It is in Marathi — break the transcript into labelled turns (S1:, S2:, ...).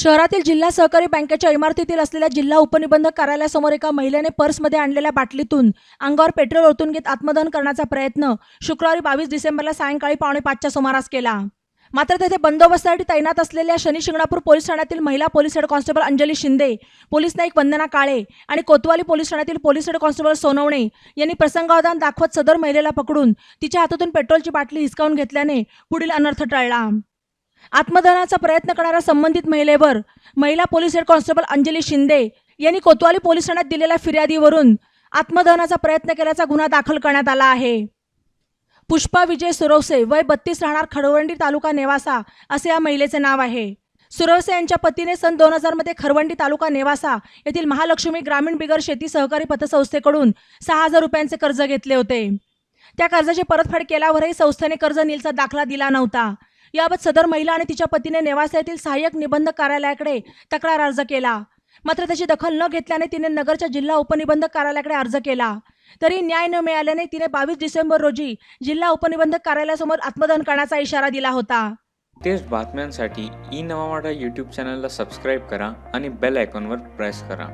S1: शहरातील जिल्हा सहकारी बँकेच्या इमारतीतील असलेल्या जिल्हा उपनिबंधक कार्यालयासमोर एका महिलेने पर्समध्ये आणलेल्या बाटलीतून अंगावर पेट्रोल ओतून घेत आत्मदहन करण्याचा प्रयत्न शुक्रवारी बावीस डिसेंबरला सायंकाळी पावणे पाचच्या सुमारास केला. मात्र तेथे बंदोबस्तासाठी तैनात असलेल्या शनी शिंगणापूर पोलीस ठाण्यातील महिला police head constable Anjali Shinde police Naik Vandana Kale आणि कोतवाली पोलीस ठाण्यातील पोलीस हेड कॉन्स्टेबल सोनवणे यांनी प्रसंगावधान दाखवत सदर महिलेला पकडून तिच्या हातातून पेट्रोलची बाटली हिसकावून घेतल्याने पुढील अनर्थ टळला. आत्मदहनाचा प्रयत्न करणाऱ्या संबंधित महिलेवर महिला police head constable Anjali Shinde यांनी कोतवाली पोलीस ठाण्यात दिलेल्या फिर्यादीवरून आत्मदहनाचा प्रयत्न केल्याचा गुन्हा दाखल करण्यात आला आहे. पुष्पा विजय सुरवसे वय बत्तीस राहणार खडवंडी तालुका नेवासा असे या महिलेचे नाव आहे. सुरवसे यांच्या पतीने सन दोन हजारमध्ये खरवंडी तालुका नेवासा येथील महालक्ष्मी ग्रामीण बिगर शेती सहकारी पतसंस्थेकडून सहा हजार रुपयांचे कर्ज घेतले होते. त्या कर्जाची परतफेड केल्यावरही संस्थेने कर्ज नीलचा दाखला दिला नव्हता. याबाबत सदर महिला आणि तिच्या पतीने नेवासा येथील सहाय्यक निबंधक कार्यालयाकडे तक्रार अर्ज केला. मात्र त्याची दखल न घेतल्याने तिने नगरच्या जिल्हा उपनिबंधक कार्यालयाकडे अर्ज केला. तरी न्याय न मिळाल्याने तिने बावीस डिसेंबर रोजी जिल्हा उपनिबंधक कार्यालयासमोर आत्मदहन करण्याचा इशारा दिला होता.
S2: तेच बातम्यांसाठी ई नवा यूट्यूब चॅनलला सबस्क्राईब करा आणि बेल आयकॉनवर प्रेस करा.